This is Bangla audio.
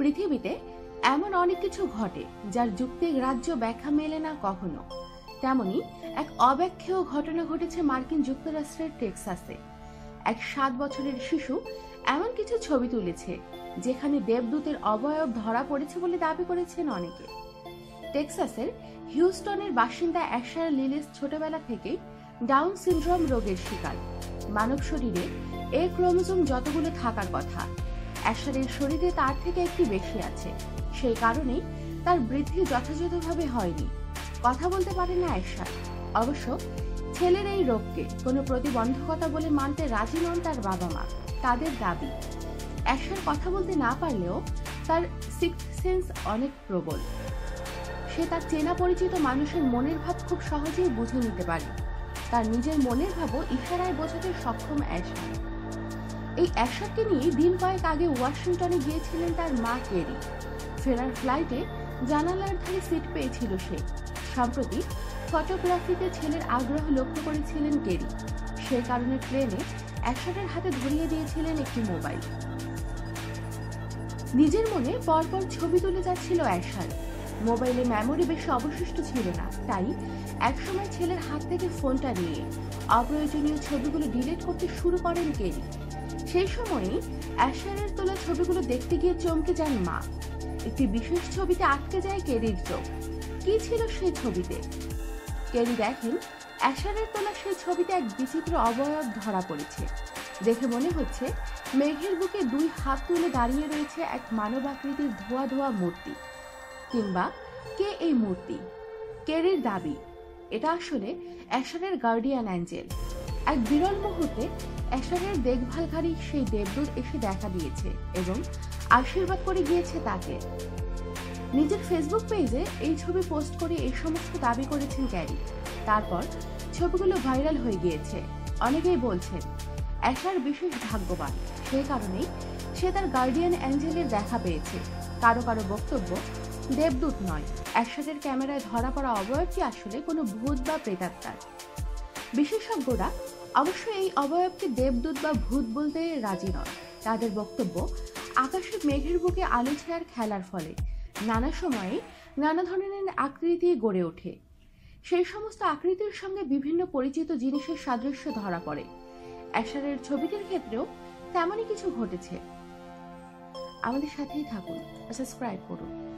পৃথিবীতে এমন অনেক কিছু ঘটে যার যুক্তি গ্রাহ্য ব্যাখ্যা মেলে না কখনো। তেমনি এক অব্যাখ্যেয় ঘটনা ঘটেছে মার্কিন যুক্তরাষ্ট্রের টেক্সাসে। এক সাত বছরের শিশু এমন কিছু ছবি তুলেছে যেখানে দেবদূতের অবয়ব ধরা পড়েছে বলে দাবি করেছেন অনেকে। টেক্সাসের হিউস্টনের বাসিন্দা অ্যাশার লিলিস ছোটবেলা থেকেই ডাউন সিনড্রোম রোগের শিকার। মানব শরীরে এ ক্রোমোজোম যতগুলো থাকার কথা অ্যাশারের শরীরে তার থেকে একটি বেশি আছে। সেই কারণেই তার বৃদ্ধি যথাযথভাবে হয়নি। কথা বলতে পারে না অ্যাশার। অবশ্য ছেলের এই রোগকে কোনো প্রতিবন্ধকতা বলে মানতে রাজি নন তার বাবা মা তাদের দাবি। অ্যাশার কথা বলতে না পারলেও তার সিক্স সেন্স অনেক প্রবল। সে তার চেনা পরিচিত মানুষের মনের ভাব খুব সহজেই বুঝে নিতে পারে। তার নিজের মনের ভাবও ইশারায় বোঝাতে সক্ষম অ্যাশার। এই অ্যাশারকে নিয়ে দিন কয়েক আগে ওয়াশিংটনে গিয়েছিলেন তার মা কেরি। ফেরার ফ্লাইটে জানালার ধারে সিট পেয়েছিল সে। সম্প্রতি ফটোগ্রাফিতে ছেলের আগ্রহ লক্ষ্য করেছিলেন কেরি। সে কারণে ট্রেনে অ্যাশারের হাতে ধরিয়ে দিয়েছিলেন একটি মোবাইল। নিজের মনে পরপর ছবি তুলে যাচ্ছিল অ্যাশার। মোবাইলে মেমোরি বেশি অবশিষ্ট ছিল না, তাই একসময় ছেলের হাত থেকে ফোনটা নিয়ে অপ্রয়োজনীয় ছবিগুলো ডিলিট করতে শুরু করেন কেরি। সেই সময়ই অ্যাশারের তোলা ছবিগুলো দেখতে গিয়ে চমকে যান মা। একটি বিশেষ ছবিতে আটকে যায় কেরির চোখ। কি ছিল সেই ছবিতে? কেরি দেখেন অ্যাশারের তোলা সেই ছবিতে এক বিচিত্র অবয়ব ধরা পড়েছে। দেখে মনে হচ্ছে মেঘের বুকে দুই হাত তুলে দাঁড়িয়ে রয়েছে এক মানব আকৃতির ধোয়া ধোয়া মূর্তি। কিংবা কে এই মূর্তি? কেরির দাবি, এটা আসলে অ্যাশারের গার্ডিয়ান অ্যাঞ্জেল। এক বিরল মুহূর্তে অ্যাশারের দেখভালকারী সেই দেবদূত এসে দেখা দিয়েছে এবং আশীর্বাদ করে গিয়েছে তাকে। নিজের ফেসবুক পেজে এই ছবি পোস্ট করে এই সমস্ত দাবি করেছেন ক্যারি। তারপর ছবিগুলো ভাইরাল হয়ে গিয়েছে। অনেকেই বলছেন অ্যাশার বিশেষ ভাগ্যবান। সেই কারণেই সে তার গার্ডিয়ান অ্যাঞ্জেলের দেখা পেয়েছে। কারও কারও বক্তব্য দেবদূত নয়। অ্যাশারের ক্যামেরায় ধরা পড়া অবয়বটি আসলে কোনো ভূত বা প্রেতাত্মার। বিশেষজ্ঞরা অবশ্য এই অবয়বকে দেবদূত বা ভূত বলতে রাজি নয় তাদের বক্তব্য, আকাশে মেঘের বুকে আলো ছায়ার খেলার ফলে। নানা সময়ে নানা ধরনের আকৃতি গড়ে ওঠে। সেই সমস্ত আকৃতির সঙ্গে বিভিন্ন পরিচিত জিনিসের সাদৃশ্য ধরা পড়ে। অ্যাশারের ছবিটির ক্ষেত্রেও তেমনই কিছু ঘটেছে। আমাদের সাথেই থাকুন, সাবস্ক্রাইব করুন।